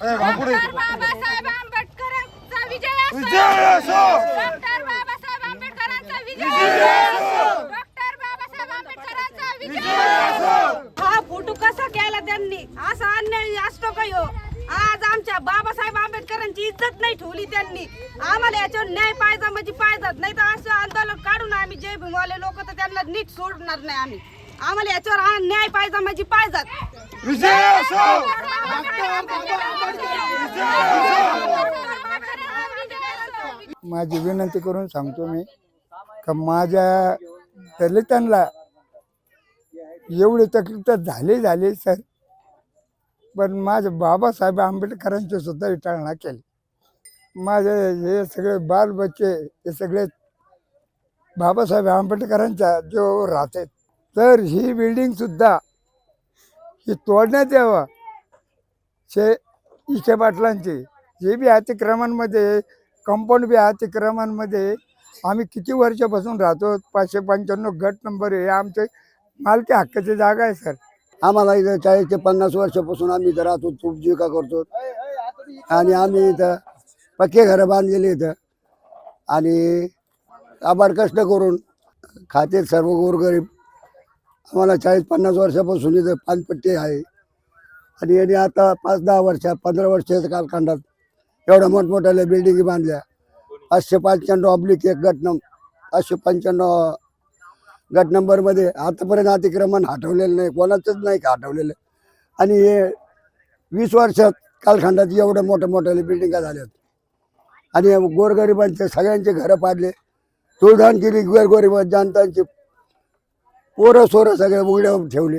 Doctor Babasaheb आंबेडकरांचा विजय असो. विजय असो. डॉक्टर बाबासाहेब आंबेडकरांचा विजय असो. डॉक्टर बाबासाहेब आंबेडकरांचा विजय असो. हा फोटो कसा केला त्यांनी? असा अन्याय असतो का ह्यो? आज आमच्या बाबासाहेब आंबेडकरांची इज्जत नाही ठेवली त्यांनी. आम्हाला याच्यावर न्याय पाहिजे म्हणजे पाहिजेत नाही तर असं आंदोलन काढून आम्ही जय भीमवाले लोक तर त्यांना नीट सोडणार नाही आम्ही. आम्हाला याच्यावर न्याय पाहिजे म्हणजे पाहिजेत विजय असो! माझी विनंती करून सांगतो मी का माझ्या दलितांना एवढी तकलीफ तर झाली झाली सर पण माझ्या बाबासाहेब आंबेडकरांची सुद्धा विटाळणा केली. माझे हे सगळे बाल बच्चे हे सगळे बाबासाहेब आंबेडकरांच्या जो राहते तर ही बिल्डिंगसुद्धा ही तोडण्यात यावं. शे इके पाटलांची. जे बी अतिक्रमणमध्ये कंपाऊंड बी अतिक्रमणमध्ये आम्ही किती वर्षापासून राहतो? पाचशे पंच्याण्णव गट नंबर आहे. आमचे मालकी हक्काची जागा आहे सर. आम्हाला इथं चाळीस ते पन्नास वर्षापासून आम्ही इथं राहतो उपजीविका करतो. आणि आम्ही इथं पक्के घरं बांधलेली इथं. आणि आभार कष्ट करून खाते सर्व गोरगरीब आम्हाला चाळीस पन्नास वर्षापासून इथं पानपट्टी आहे. आणि यांनी आता पाच दहा वर्षात पंधरा वर्षाच्या कालखंडात एवढ्या मोठमोठ्या बिल्डिंगी बांधल्या. पाचशे पंच्याण्णव ऑब्लिक एक गट नंबर पाचशे पंच्याण्णव गट नंबरमध्ये आतापर्यंत अतिक्रमण हटवलेलं नाही कोणाचंच नाही का हटवलेलं? आणि हे वीस वर्षात कालखंडात एवढ्या मोठ्या मोठ्या बिल्डिंगा झाल्यात. आणि गोरगरिबांचे सगळ्यांचे घरं पाडले. तुळधान केली गोरगरीब जनतांची पोरं सोरं सगळे उघड्यावर ठेवले.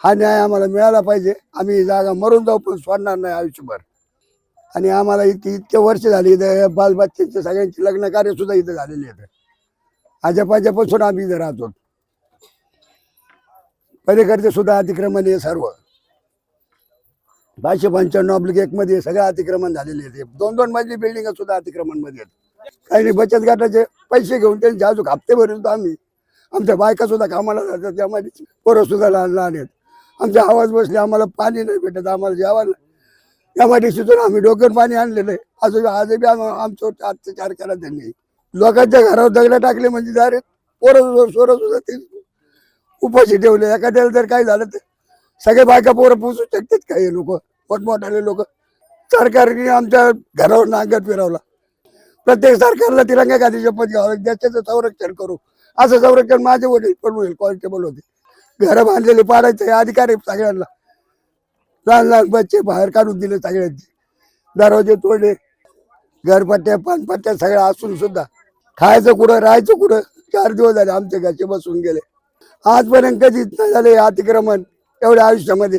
हा न्याय आम्हाला मिळाला पाहिजे. आम्ही ही जागा मरून जाऊ पण सोडणार नाही आयुष्यभर. आणि आम्हाला इथे इतके वर्ष झाली इथं बालबच्च्यांचे सगळ्यांचे लग्न कार्य सुद्धा इथं झालेले आहेत. आजपासून आम्ही इथं राहतो. पलीकडचे सुद्धा अतिक्रमण आहे सर्व. पाचशे पंच्याण्णव अब्लिक एक मध्ये सगळं अतिक्रमण झालेले आहेत. दोन दोन मजली बिल्डिंग सुद्धा अतिक्रमणमध्ये आहेत. काही बचत गटाचे पैसे घेऊन त्यांचे अजून हप्ते भरून आम्ही. आमच्या बायका सुद्धा कामाला जातात त्यामध्ये पोरं सुद्धा लहान लहान आहेत. आमचे आवाज बसले आम्हाला पाणी नाही भेटत आम्हाला जेवायला एमआयडीसीतून आम्ही डोक्यात पाणी आणलेलं आहे. अजून आजही आम- आमच्यावर अत्याचार केला त्यांनी. लोकांच्या घरावर दगड टाकले म्हणजे डायरेक्ट पोरं सोरं सुद्धा ते उपाशी ठेवले. एखाद्याला जर काय झालं तर सगळे बायका पोरं पोचू शकतात काही लोक? मोठमोठाले लोक. सरकारने आमच्या घरावर नांगर फिरवला. प्रत्येक सरकारला तिरंगा गादी शपथ घ्यावं देशाचं संरक्षण करू. असं संरक्षण माझे वडील पण होईल कॉन्स्टेबल होते घरं बांधलेले पाडायचे अधिकार आहे सगळ्यांना. लहान लहान बच्चे बाहेर काढून दिले सगळ्यांचे. दरवाजे तोडले. घरपट्ट्या पानपट्ट्या सगळ्या असून सुद्धा. खायचं कुठं राहायचं कुठं? चार दिवस झाले आमच्या घरचे बसून गेले. आजपर्यंत कधीच नाही झाले हे अतिक्रमण एवढ्या आयुष्यामध्ये.